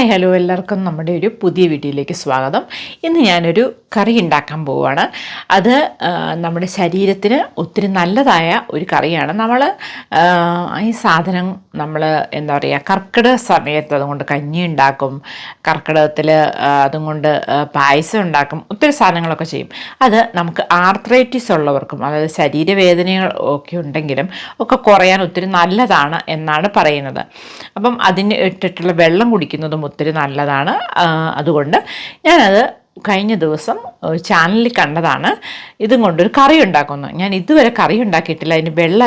Hi hello എല്ലാവർക്കും നമ്മുടെ ഒരു പുതിയ വീഡിയോയിലേക്ക് സ്വാഗതം. ഇന്ന് ഞാനൊരു കറി ഉണ്ടാക്കാൻ പോവുകയാണ്. അത് നമ്മുടെ ശരീരത്തിന് ഒത്തിരി നല്ലതായ ഒരു കറിയാണ്. നമ്മൾ ഈ സാധനം നമ്മൾ എന്താ പറയുക കർക്കിടക സമയത്ത് അതുകൊണ്ട് കഞ്ഞി ഉണ്ടാക്കും കർക്കിടകത്തിൽ അതും കൊണ്ട് പായസം ഉണ്ടാക്കും ഒത്തിരി സാധനങ്ങളൊക്കെ ചെയ്യും. അത് നമുക്ക് ആർത്രൈറ്റിസ് ഉള്ളവർക്കും അതായത് ശരീരവേദനകൾ ഒക്കെ ഉണ്ടെങ്കിലും ഒക്കെ കുറയാൻ ഒത്തിരി നല്ലതാണ് എന്നാണ് പറയുന്നത്. അപ്പം അതിന് ഇട്ടിട്ടുള്ള വെള്ളം കുടിക്കുന്നതും ഒത്തിരി നല്ലതാണ്. അതുകൊണ്ട് ഞാനത് കഴിഞ്ഞ ദിവസം ചാനലിൽ കണ്ടതാണ്. ഇതും കൊണ്ടൊരു കറി ഉണ്ടാക്കുന്നു. ഞാൻ ഇതുവരെ കറി ഉണ്ടാക്കിയിട്ടില്ല. അതിന് വെള്ളം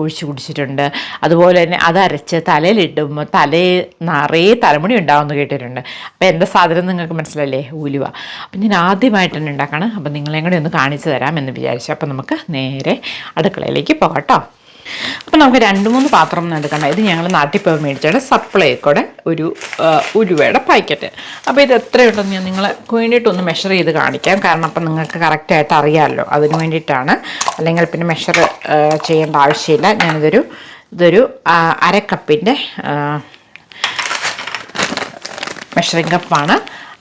ഒഴിച്ചു കുടിച്ചിട്ടുണ്ട്. അതുപോലെ തന്നെ അത് അരച്ച് തലയിലിടുമ്പോൾ തലയിൽ നിറയെ തലമുടി ഉണ്ടാവുമെന്ന് കേട്ടിട്ടുണ്ട്. അപ്പോൾ എന്താ സാധനം നിങ്ങൾക്ക് മനസ്സിലല്ലേ ഉലുവ. അപ്പം ഞാൻ ആദ്യമായിട്ട് തന്നെ ഉണ്ടാക്കണം. അപ്പം നിങ്ങളെയും ഒന്ന് കാണിച്ചു തരാമെന്ന് വിചാരിച്ചു. അപ്പം നമുക്ക് നേരെ അടുക്കളയിലേക്ക് പോകാം കേട്ടോ. അപ്പോൾ നമുക്ക് രണ്ട് മൂന്ന് പാത്രം ഒന്നും എടുക്കണ്ട. ഇത് ഞങ്ങൾ നാട്ടിൽ പോയി മേടിച്ചാണ് സപ്ലൈക്കൂടെ ഒരു ഉരുവയുടെ പാക്കറ്റ് അപ്പോൾ ഇത് എത്രയുണ്ടെന്ന് ഞാൻ നിങ്ങളെ വേണ്ടിയിട്ടൊന്ന് മെഷർ ചെയ്ത് കാണിക്കാം. കാരണം അപ്പം നിങ്ങൾക്ക് കറക്റ്റായിട്ട് അറിയാമല്ലോ അതിന് വേണ്ടിയിട്ടാണ്. അല്ലെങ്കിൽ പിന്നെ മെഷർ ചെയ്യേണ്ട ആവശ്യമില്ല. ഞാനിതൊരു ഇതൊരു അരക്കപ്പിന്റെ മെഷറിംഗ് കപ്പാണ്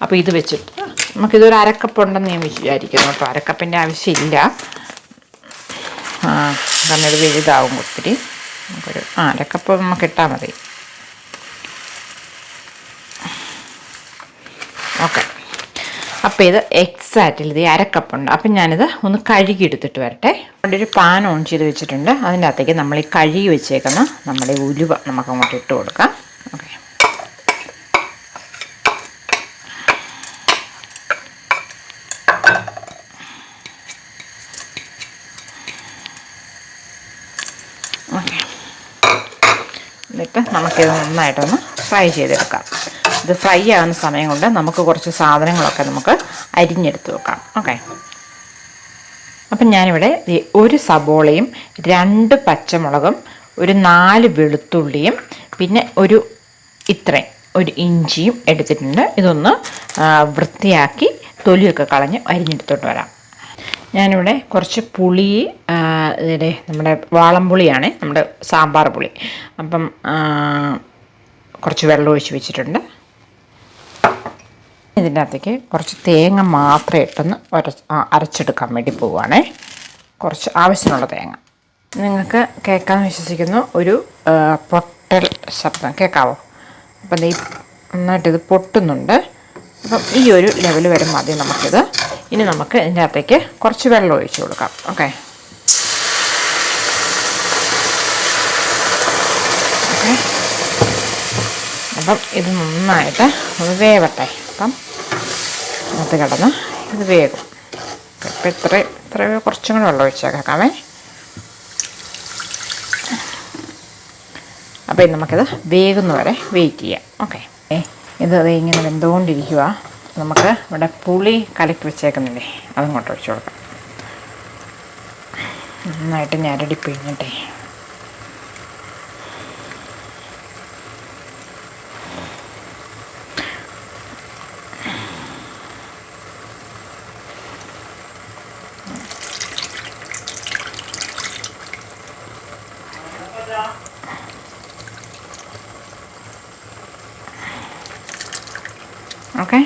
അപ്പോൾ ഇത് വെച്ചിട്ട് നമുക്കിതൊരു അരക്കപ്പ് ഉണ്ടെന്ന് ഞാൻ വിചാരിക്കുന്നു കേട്ടോ. അരക്കപ്പിന്റെ ആവശ്യമില്ല. കാരണം ഇത് വലുതാവും ഒത്തിരി. നമുക്കൊരു ആ അരക്കപ്പ് നമുക്ക് ഇട്ടാൽ മതി. ഓക്കെ. അപ്പോൾ ഇത് എക്സാക്റ്റിൽ ഇത് അരക്കപ്പുണ്ട് അപ്പം ഞാനിത് ഒന്ന് കഴുകി എടുത്തിട്ട് വരട്ടെ. അവിടെ ഒരു പാൻ ഓൺ ചെയ്ത് വെച്ചിട്ടുണ്ട്. അതിന്റെ അകത്തേക്ക് നമ്മൾ ഈ കഴുകി വെച്ചേക്കുന്ന നമ്മുടെ ഉലുവ നമുക്ക് അങ്ങോട്ട് ഇട്ട് കൊടുക്കാം. ഓക്കെ. എന്നിട്ട് നമുക്കിത് നന്നായിട്ടൊന്ന് ഫ്രൈ ചെയ്തെടുക്കാം. ഇത് ഫ്രൈ ആകുന്ന സമയം കൊണ്ട് നമുക്ക് കുറച്ച് സാധനങ്ങളൊക്കെ നമുക്ക് അരിഞ്ഞെടുത്ത് വെക്കാം. ഓക്കെ. അപ്പം ഞാനിവിടെ ഒരു സബോളയും രണ്ട് പച്ചമുളകും ഒരു നാല് വെളുത്തുള്ളിയും പിന്നെ ഒരു ഇത്രയും ഒരു ഇഞ്ചിയും എടുത്തിട്ടുണ്ട്. ഇതൊന്ന് വൃത്തിയാക്കി തൊലിയൊക്കെ കളഞ്ഞ് അരിഞ്ഞെടുത്തോട്ട് വരാം. ഞാനിവിടെ കുറച്ച് പുളി ഇതിന്റെ നമ്മുടെ വാളംപുളിയാണ് നമ്മുടെ സാമ്പാർ പുളി. അപ്പം കുറച്ച് വെള്ളം ഒഴിച്ച് വെച്ചിട്ടുണ്ട്. ഇതിന്റെ അകത്തേക്ക് കുറച്ച് തേങ്ങ മാത്രം ഇട്ടൊന്ന് അരച്ചെടുക്കാൻ വേണ്ടി പോവുകയാണേ. കുറച്ച് ആവശ്യമുള്ള തേങ്ങ. നിങ്ങൾക്ക് കേൾക്കാൻ വിശ്വസിക്കുന്നു ഒരു പൊട്ടൽ ശബ്ദം. കേൾക്കാവോ? അപ്പം ഇത് നന്നായിട്ടിത് പൊട്ടുന്നുണ്ട്. അപ്പം ഈ ഒരു ലെവൽ വരെ മതി നമുക്കിത് ഇനി നമുക്ക് ഇതിന്റെ അകത്തേക്ക് കുറച്ച് വെള്ളം ഒഴിച്ച് കൊടുക്കാം. ഓക്കെ അപ്പം ഇത് നന്നായിട്ട് ഒന്ന് വേവട്ടെ. അപ്പം അത് കിടന്ന് ഇത് വേകും. ഇപ്പം ഇത്ര ഇത്ര കുറച്ചും കൂടെ വെള്ളം ഒഴിച്ചേക്കാമേ അപ്പം നമുക്കിത് വേകുന്നവരെ വെയിറ്റ് ചെയ്യാം. ഓക്കെ ഇത് ഇങ്ങനെ വെന്തുകൊണ്ടിരിക്കുക നമുക്ക് ഇവിടെ പുളി കലക്കി വെച്ചേക്കുന്നില്ലേ? അതങ്ങോട്ട് ഒഴിച്ചു കൊടുക്കാം. നന്നായിട്ട് ഞരടി പിഴിഞ്ഞിട്ടേ ഓക്കെ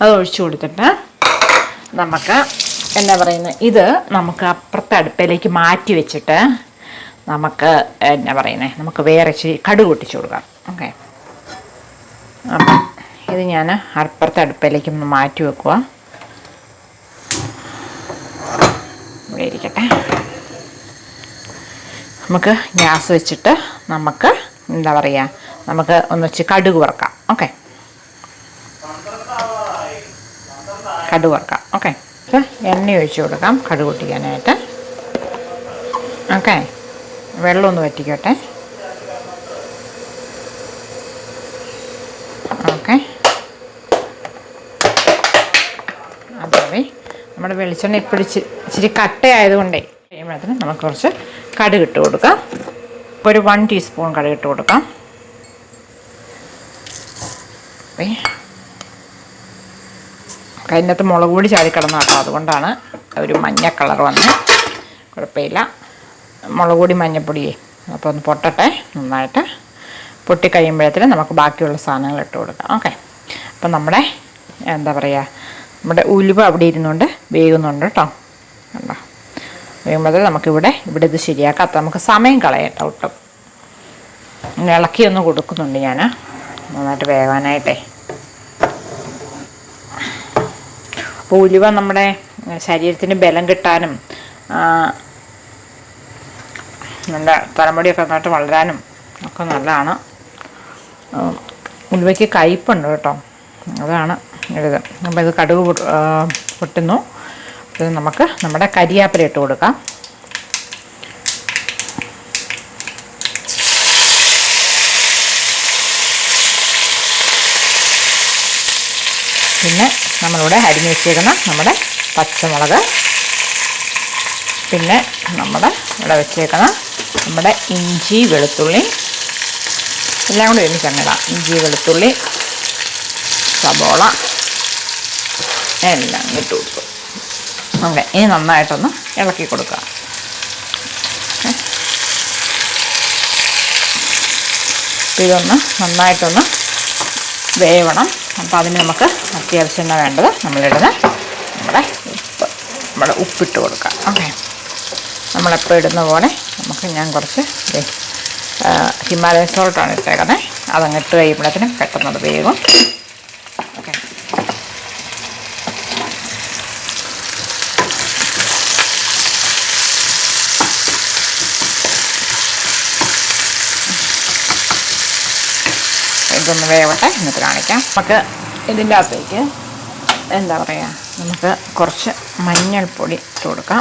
അത് ഒഴിച്ചു കൊടുത്തിട്ട് നമുക്ക് എന്താ പറയുന്നത് ഇത് നമുക്ക് അപ്പുറത്തെ അടുപ്പിലേക്ക് മാറ്റി വെച്ചിട്ട് നമുക്ക് എന്നാ പറയുന്നത് നമുക്ക് വേറെ ഇച്ചിരി കടുക് പൊട്ടിച്ചു കൊടുക്കാം. ഓക്കെ. അപ്പം ഇത് ഞാൻ അപ്പുറത്തെ അടുപ്പിലേക്ക് ഒന്ന് മാറ്റി വെക്കുക. ഇവിടെ ഇരിക്കട്ടെ. നമുക്ക് ഗ്യാസ് വെച്ചിട്ട് നമുക്ക് എന്താ പറയുക നമുക്ക് ഒന്ന് വെച്ച് കടുക് വറക്കാം. ഓക്കെ. കടുക് വറക്കാം. ഓക്കെ. എണ്ണ ഒഴിച്ചു കൊടുക്കാം. കടുക് പൊട്ടിക്കാനായിട്ട്. ഓക്കെ. വെള്ളം ഒന്ന് വറ്റിക്കട്ടെ. ഓക്കെ. അതെ നമ്മുടെ വെളിച്ചെണ്ണ ഇപ്പോഴും ഇച്ചിരി കട്ടയായതുകൊണ്ടേ കഴിയുമ്പോഴത്തേന് നമുക്ക് കുറച്ച് കടുക് ഇട്ട് കൊടുക്കാം. ഒരു വൺ ടീസ്പൂൺ കടുക് ഇട്ട് കൊടുക്കാം. അതിനകത്ത് മുളക് പൊടി ചാടിക്കിടന്ന കേട്ടോ. അതുകൊണ്ടാണ് ഒരു മഞ്ഞ കളർ വന്ന് കുഴപ്പമില്ല. മുളക് പൊടി മഞ്ഞപ്പൊടിയേ. അപ്പോൾ ഒന്ന് പൊട്ടട്ടെ. നന്നായിട്ട് പൊട്ടി പൊട്ടിക്കഴിയുമ്പോഴത്തേനും നമുക്ക് ബാക്കിയുള്ള സാധനങ്ങൾ ഇട്ട് കൊടുക്കാം. ഓക്കെ. അപ്പം നമ്മുടെ എന്താ പറയുക നമ്മുടെ ഉലുവ അവിടെ ഇരുന്നുകൊണ്ട് വേകുന്നുണ്ട് കേട്ടോ. കണ്ടോ? വേകുമ്പോൾ നമുക്കിവിടെ ഇവിടെ ഇത് ശരിയാക്കാം. അപ്പം നമുക്ക് സമയം കളയട്ടോ ഒട്ടും. ഇളക്കി ഒന്ന് കൊടുക്കുന്നുണ്ട് ഞാൻ നന്നായിട്ട് വേവാനായിട്ടേ. അപ്പോൾ ഉലുവ നമ്മുടെ ശരീരത്തിന് ബലം കിട്ടാനും നല്ല തലമുടിയൊക്കെ നന്നായിട്ട് വളരാനും ഒക്കെ നല്ലതാണ്. ഉലുവയ്ക്ക് കയ്പുണ്ട് കേട്ടോ. അതാണ് ഇത് അപ്പോൾ ഇത് കടുക് പൊട്ടുന്നു. ഇത് നമുക്ക് നമ്മുടെ കരിയാപ്പില ഇട്ട് കൊടുക്കാം. പിന്നെ നമ്മളിവിടെ അരിഞ്ഞ് വെച്ചേക്കുന്ന നമ്മുടെ പച്ചമുളക്. പിന്നെ നമ്മുടെ ഇവിടെ വെച്ചേക്കുന്ന നമ്മുടെ ഇഞ്ചി വെളുത്തുള്ളി. എല്ലാം കൂടി ഒരുമിച്ച് അങ്ങടാം ഇഞ്ചി വെളുത്തുള്ളി സബോള എല്ലാം ഇട്ട് കൊടുക്കും ഓക്കെ ഇനി നന്നായിട്ടൊന്ന് ഇളക്കി കൊടുക്കുക ഇതൊന്ന് നന്നായിട്ടൊന്ന് വേവണം. അപ്പോൾ അതിന് നമുക്ക് അത്യാവശ്യം എന്താ വേണ്ടത് നമ്മളിടുന്ന നമ്മുടെ ഉപ്പ്. നമ്മുടെ ഉപ്പിട്ട് കൊടുക്കാം. ഓക്കെ നമ്മളെപ്പോൾ ഇടുന്ന പോലെ നമുക്ക് ഞാൻ കുറച്ച് ഹിമാലയൻ സോൾട്ടാണ് ഇട്ടേക്കുന്നത് അതങ്ങ് ഇട്ട് കഴിയുമ്പോഴത്തേനും പെട്ടെന്ന് അത് വേഗം ഇതൊന്ന് വേവട്ടെ. എന്നിട്ട് കാണിക്കാം. നമുക്ക് ഇതിന്റെ അകത്തേക്ക് എന്താ പറയുക നമുക്ക് കുറച്ച് മഞ്ഞൾപ്പൊടി ഇട്ട് കൊടുക്കാം.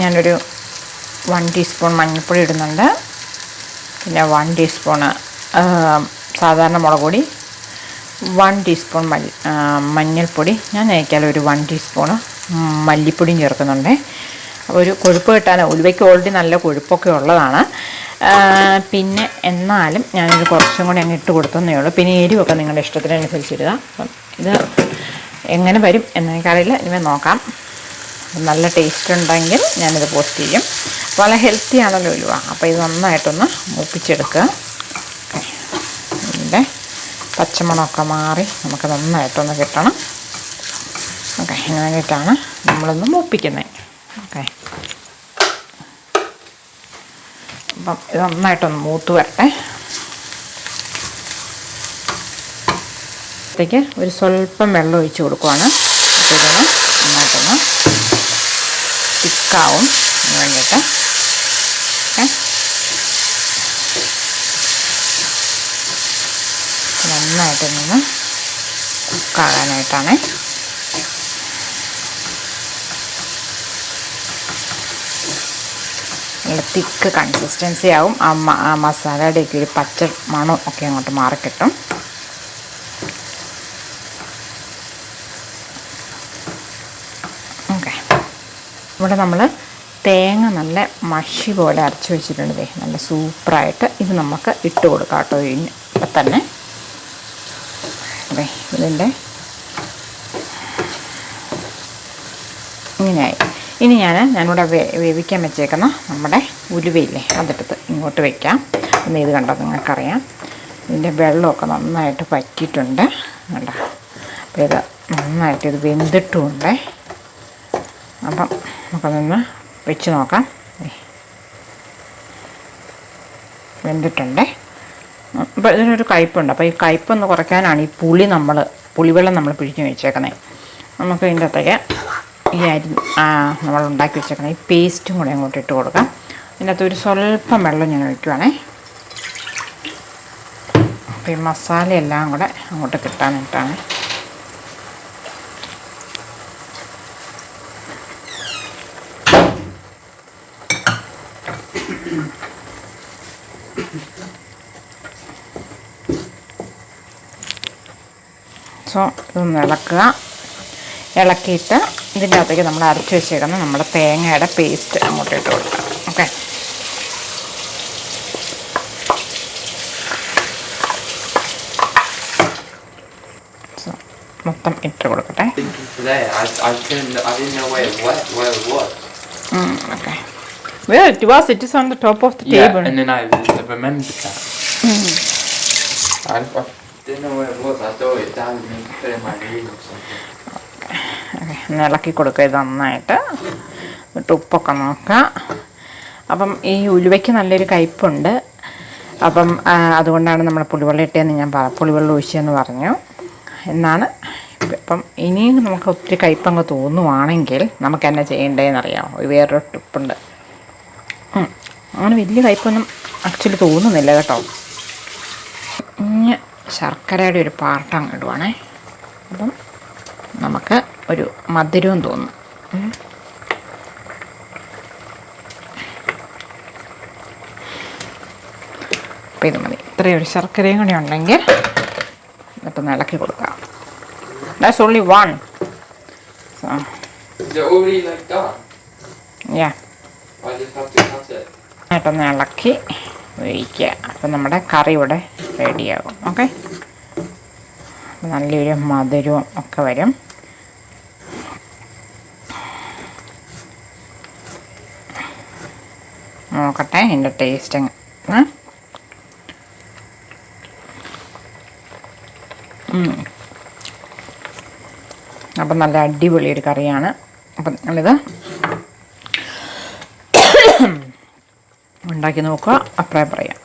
ഞാനൊരു വൺ ടീസ്പൂൺ മഞ്ഞൾപ്പൊടി ഇടുന്നുണ്ട്. പിന്നെ വൺ ടീസ്പൂണ് സാധാരണ മുളക് പൊടി വൺ ടീസ്പൂൺ മല്ലി മഞ്ഞൾപ്പൊടി. ഞാൻ നയിക്കാൽ ഒരു വൺ ടീസ്പൂണ് മല്ലിപ്പൊടിയും ചേർക്കുന്നുണ്ട്. അപ്പോൾ ഒരു കൊഴുപ്പ് കിട്ടാൻ ഉലുവയ്ക്ക് ഓൾറെഡി നല്ല കൊഴുപ്പൊക്കെ ഉള്ളതാണ്. പിന്നെ എന്നാലും ഞാനൊരു കുറച്ചും കൂടി അങ്ങ് ഇട്ട് കൊടുത്തതേ ഉള്ളൂ. പിന്നെ എരിവൊക്കെ നിങ്ങളുടെ ഇഷ്ടത്തിനനുസരിച്ചിടുക അപ്പം ഇത് എങ്ങനെ വരും എന്ന് എനിക്കറിയില്ല ഇനി നോക്കാം. നല്ല ടേസ്റ്റ് ഉണ്ടെങ്കിൽ ഞാനിത് പോസ്റ്റ് ചെയ്യും. വളരെ ഹെൽത്തി ആണല്ലോ ഉലുവ. അപ്പോൾ ഇത് നന്നായിട്ടൊന്ന് മൂപ്പിച്ചെടുക്കുക. ഇതിന്റെ പച്ചമണമൊക്കെ മാറി നമുക്ക് നന്നായിട്ടൊന്ന് കിട്ടണം. ഓക്കെ ഇങ്ങനെ നമ്മളൊന്ന് മൂപ്പിക്കുന്നത്. ഓക്കെ. അപ്പം ഇത് നന്നായിട്ടൊന്ന് മൂത്ത് വരട്ടെ. അപ്പോഴത്തേക്ക് ഒരു സ്വല്പം വെള്ളം ഒഴിച്ച് കൊടുക്കുവാണ്. അപ്പോൾ നന്നായിട്ടൊന്ന് തിക്കാവും. വേണ്ടിയിട്ട്. ഓക്കെ നന്നായിട്ട് നിന്ന് കുക്കാകാനായിട്ടാണ്. തിക്ക് കൺസിസ്റ്റൻസി ആവും. ആ മസാലയുടെയൊക്കെ ഒരു പച്ച മണം ഒക്കെ അങ്ങോട്ട് മാറിക്കിട്ടും ഓക്കെ. ഇവിടെ നമ്മൾ തേങ്ങ നല്ല മഷി പോലെ അരച്ച് വെച്ചിട്ടുണ്ട് നല്ല സൂപ്പറായിട്ട് ഇത് നമുക്ക് ഇട്ട് കൊടുക്കാം കേട്ടോ. ഇനി ഇപ്പം തന്നെ. അതെ ഇതിന്റെ ഇങ്ങനെയായി. ഇനി ഞാൻ ഞാനിവിടെ വേവിക്കാൻ വെച്ചേക്കുന്ന നമ്മുടെ ഉലുവയില്ലേ അതെടുത്ത് ഇങ്ങോട്ട് വെക്കാം. ഒന്ന് ഇത് കണ്ടോ നിങ്ങൾക്കറിയാം. ഇതിന്റെ വെള്ളമൊക്കെ നന്നായിട്ട് പറ്റിയിട്ടുണ്ട് കണ്ടോ? അപ്പോൾ ഇത് നന്നായിട്ട് ഇത് വെന്തിട്ടുമുണ്ട്. അപ്പം നമുക്കതൊന്ന് വെച്ച് നോക്കാം. വെന്തിട്ടുണ്ട്. അപ്പോൾ ഇതിനൊരു കയ്പുണ്ട് അപ്പോൾ ഈ കയ്പൊന്ന് കുറയ്ക്കാനാണ് ഈ പുളി നമ്മൾ പുളിവെള്ളം നമ്മൾ പിഴിഞ്ഞ് വെച്ചേക്കുന്നത് നമുക്ക് ഇതിന്റെ അകത്തേക്ക് ഈ അരി നമ്മൾ ഉണ്ടാക്കി വെച്ചേക്കണം ഈ പേസ്റ്റും കൂടെ അങ്ങോട്ട് ഇട്ട് കൊടുക്കാം. അതിനകത്ത് ഒരു സ്വല്പം വെള്ളം ഞാൻ ഒഴിക്കുവാണേ. അപ്പോൾ ഈ മസാല എല്ലാം കൂടെ അങ്ങോട്ട് കിട്ടാനായിട്ടാണ് സോ ഇതൊന്ന് ഇളക്കുക. ഇളക്കിയിട്ട് ഇതിന്റെ അകത്തേക്ക് നമ്മൾ അരച്ച് വെച്ചേക്കുന്ന നമ്മുടെ തേങ്ങയുടെ പേസ്റ്റ് അങ്ങോട്ട് ഇട്ട് കൊടുക്കാം ഓക്കെ മൊത്തം ഇട്ട് കൊടുക്കട്ടെ. Okay Where it was, it is on the top of the Yeah, table. and then I remembered that. Mm. I, I didn't know where it was. I thought it down and put it in my room or something. ഇളക്കി കൊടുക്കുക ഇത് നന്നായിട്ട്. എന്നിട്ട് ഉപ്പൊക്കെ നോക്കുക. അപ്പം ഈ ഉലുവയ്ക്ക് നല്ലൊരു കയ്പുണ്ട്. അപ്പം അതുകൊണ്ടാണ് നമ്മൾ പുളിവെള്ളം ഇട്ടതെന്ന് ഞാൻ പറ പുളിവെള്ളം ഒഴിച്ചതെന്ന് പറഞ്ഞു. എന്നാണ് അപ്പം ഇനിയും നമുക്ക് ഒത്തിരി കയ്പങ്ങ് തോന്നുവാണെങ്കിൽ നമുക്ക് എന്നാ ചെയ്യേണ്ടതെന്ന് അറിയാമോ വേറൊരു ടിപ്പുണ്ട്. അങ്ങനെ വലിയ കയ്പൊന്നും ആക്ച്വലി തോന്നുന്നില്ല കേട്ടോ. ഇനി ശർക്കരയുടെ ഒരു പാർട്ട് അങ്ങ് ഇടുവാണേ. അപ്പം നമുക്ക് ഒരു മധുരവും തോന്നും. അപ്പം ഇത് മതി. ഇത്രയും ഒരു ശർക്കരയും കൂടി ഉണ്ടെങ്കിൽ എന്നിട്ടൊന്ന് ഇളക്കി കൊടുക്കാം. That's only one so? Yeah ഇളക്കി ഒഴിക്കുക അപ്പം നമ്മുടെ കറി ഇവിടെ റെഡിയാകും ഓക്കെ നല്ലൊരു മധുരവും ഒക്കെ വരും. നോക്കട്ടെ എന്റെ ടേസ്റ്റ് അങ്ങ്. അപ്പം നല്ല അടിപൊളി ഒരു കറിയാണ്. അപ്പം നിങ്ങളിത് ഉണ്ടാക്കി നോക്കുക അഭിപ്രായം പറയുക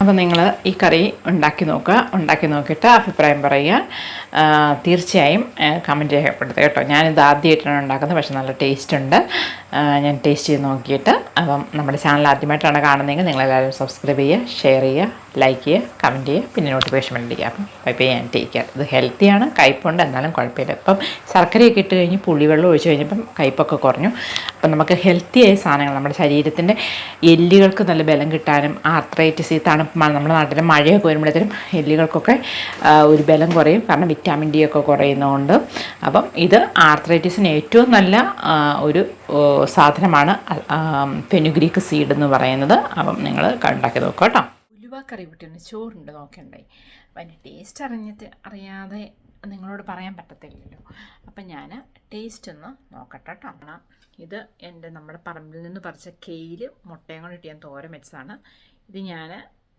അപ്പം നിങ്ങൾ ഈ കറി ഉണ്ടാക്കി നോക്കുക ഉണ്ടാക്കി നോക്കിയിട്ട് അഭിപ്രായം പറയുക. തീർച്ചയായും കമന്റ് രേഖപ്പെടുത്തുക കേട്ടോ. ഞാനിത് ആദ്യമായിട്ടാണ് ഉണ്ടാക്കുന്നത് പക്ഷെ നല്ല ടേസ്റ്റ് ഉണ്ട്. ഞാൻ ടേസ്റ്റ് ചെയ്ത് നോക്കിയിട്ട് അപ്പം നമ്മുടെ ചാനൽ ആദ്യമായിട്ടാണ് കാണുന്നതെങ്കിൽ നിങ്ങളെല്ലാവരും സബ്സ്ക്രൈബ് ചെയ്യുക ഷെയർ ചെയ്യുക ലൈക്ക് ചെയ്യുക കമന്റ് ചെയ്യുക പിന്നെ നോട്ടിഫിക്കേഷൻ വേണ്ടിയിരിക്കുക അപ്പം പൈപ്പ് ചെയ്യാൻ ടേക്ക് കെയർ ഇത് ഹെൽത്തിയാണ് കയ്പുണ്ട് എന്നാലും കുഴപ്പമില്ല. ഇപ്പം ശർക്കരയൊക്കെ ഇട്ട് കഴിഞ്ഞ് പുളിവെള്ളം ഒഴിച്ച് കഴിഞ്ഞപ്പം കയ്പൊക്കെ കുറഞ്ഞു. അപ്പം നമുക്ക് ഹെൽത്തിയായ സാധനങ്ങൾ നമ്മുടെ ശരീരത്തിന്റെ എല്ലുകൾക്ക് നല്ല ബലം കിട്ടാനും ആർത്രൈറ്റിസ് ഈ തണുപ്പ് നമ്മുടെ നാട്ടിലെ മഴയൊക്കെ വരുമ്പോഴത്തേനും എല്ലുകൾക്കൊക്കെ ഒരു ബലം കുറയും. കാരണം വിറ്റാമിൻ ഡി ഒക്കെ കുറയുന്നതുകൊണ്ട്. അപ്പം ഇത് ആർത്രൈറ്റിസിന് ഏറ്റവും നല്ല ഒരു സാധനമാണ് ഫെനുഗ്രീക്ക് സീഡ് എന്ന് പറയുന്നത്. അപ്പം നിങ്ങൾ ഉണ്ടാക്കി നോക്കുക കേട്ടോ. ഉലുവാക്കറി കറി വിട്ടിന് ചോറുണ്ട് നോക്കണ്ടേ? അപ്പം അതിന്റെ ടേസ്റ്റ് അറിഞ്ഞിട്ട് അറിയാതെ നിങ്ങളോട് പറയാൻ പറ്റത്തില്ലല്ലോ. അപ്പം ഞാൻ ടേസ്റ്റ് ഒന്ന് നോക്കട്ടെ കേട്ടോ. ഇത് എന്റെ നമ്മുടെ പറമ്പിൽ നിന്ന് പറിച്ച കെയിൽ മുട്ടയും കൊണ്ട് ഇട്ട് ഞാൻ തോരൻ വെച്ചതാണ്. ഇത് ഞാൻ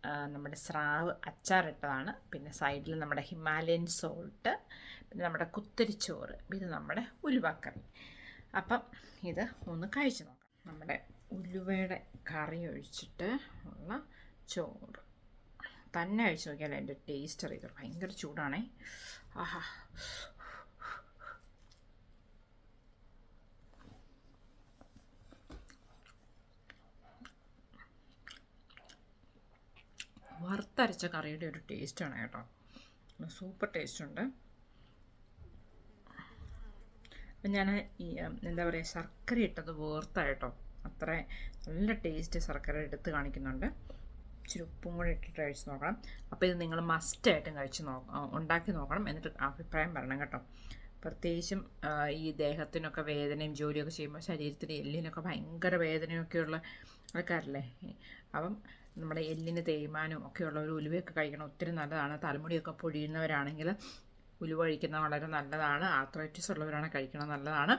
നമ്മുടെ സ്രാവ് അച്ചാറിട്ടതാണ്. പിന്നെ സൈഡിൽ നമ്മുടെ ഹിമാലയൻ സോൾട്ട് പിന്നെ നമ്മുടെ കുത്തരിച്ചോറ് ഇത് നമ്മുടെ ഉലുവക്കറി. അപ്പം ഇത് ഒന്ന് കഴിച്ചു നോക്കാം. നമ്മുടെ ഉലുവയുടെ കറി ഒഴിച്ചിട്ട് ഉള്ള ചോറ്. തന്നെ കഴിച്ചു നോക്കിയാൽ അതിന്റെ ടേസ്റ്റ് അറിയത്തുള്ളൂ. ഭയങ്കര ചൂടാണേ. ആഹാ. വറുത്തരച്ച കറിയുടെ ഒരു ടേസ്റ്റാണ് കേട്ടോ. സൂപ്പർ ടേസ്റ്റ് ഉണ്ട്. അപ്പം ഞാൻ ഈ എന്താ പറയുക ശർക്കര ഇട്ടത് വേർത്തായിട്ടോ അത്ര നല്ല ടേസ്റ്റ് ശർക്കര എടുത്ത് കാണിക്കുന്നുണ്ട്. ഇച്ചിരി ഉപ്പും കൂടി ഇട്ടിട്ട് കഴിച്ച് നോക്കണം. അപ്പോൾ ഇത് നിങ്ങൾ മസ്റ്റായിട്ടും കഴിച്ച് നോ ഉണ്ടാക്കി നോക്കണം. എന്നിട്ട് അഭിപ്രായം പറയണം കേട്ടോ. പ്രത്യേകിച്ചും ഈ ദേഹത്തിനൊക്കെ വേദനയും ജോലിയൊക്കെ ചെയ്യുമ്പോൾ ശരീരത്തിന് എല്ലിനൊക്കെ ഭയങ്കര വേദനയൊക്കെയുള്ള ആൾക്കാരല്ലേ? അപ്പം നമ്മുടെ എല്ലിന് തേയ്മാനവും ഒക്കെയുള്ള ഒരു ഉലുവയൊക്കെ കഴിക്കണം. ഒത്തിരി നല്ലതാണ്. തലമുടിയൊക്കെ പൊഴിയുന്നവരാണെങ്കിൽ ഉലുവ കഴിക്കുന്നത് വളരെ നല്ലതാണ്. ആർത്രൈറ്റിസ് ഉള്ളവരാണ് കഴിക്കണം നല്ലതാണ്.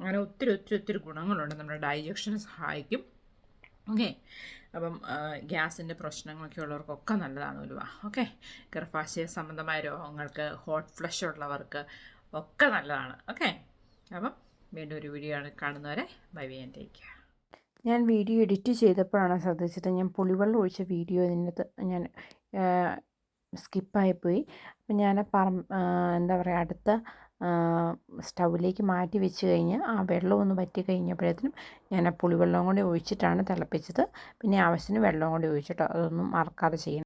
അങ്ങനെ ഒത്തിരി ഒത്തിരി ഒത്തിരി ഗുണങ്ങളുണ്ട്. നമ്മുടെ ഡൈജഷനെ സഹായിക്കും. ഓക്കെ അപ്പം ഗ്യാസിന്റെ പ്രശ്നങ്ങളൊക്കെ ഉള്ളവർക്കൊക്കെ നല്ലതാണ് ഉലുവ. ഓക്കെ ഗർഭാശയ സംബന്ധമായ രോഗങ്ങൾക്ക് ഹോട്ട് ഫ്ലഷ് ഉള്ളവർക്ക് ഒക്കെ നല്ലതാണ്. ഓക്കെ അപ്പം വീണ്ടും ഒരു വീഡിയോ ആണ് കാണുന്നവരെ ബൈ ബൈ ടേക്ക് കെയർ ഞാൻ വീഡിയോ എഡിറ്റ് ചെയ്തപ്പോഴാണ് ശ്രദ്ധിച്ചത്. ഞാൻ പുളിവെള്ളം ഒഴിച്ച വീഡിയോ ഇതിനകത്ത് ഞാൻ സ്കിപ്പായിപ്പോയി. അപ്പം ഞാൻ പറ എന്താ പറയുക അടുത്ത സ്റ്റൗവിലേക്ക് മാറ്റി വെച്ച് കഴിഞ്ഞ് ആ വെള്ളം ഒന്ന് വറ്റി കഴിഞ്ഞപ്പോഴത്തേനും ഞാൻ ആ പുളിവെള്ളം കൂടി ഒഴിച്ചിട്ടാണ് തിളപ്പിച്ചത്. പിന്നെ ആവശ്യത്തിന് വെള്ളം കൂടി ഒഴിച്ചിട്ടോ അതൊന്നും മറക്കാതെ ചെയ്യണം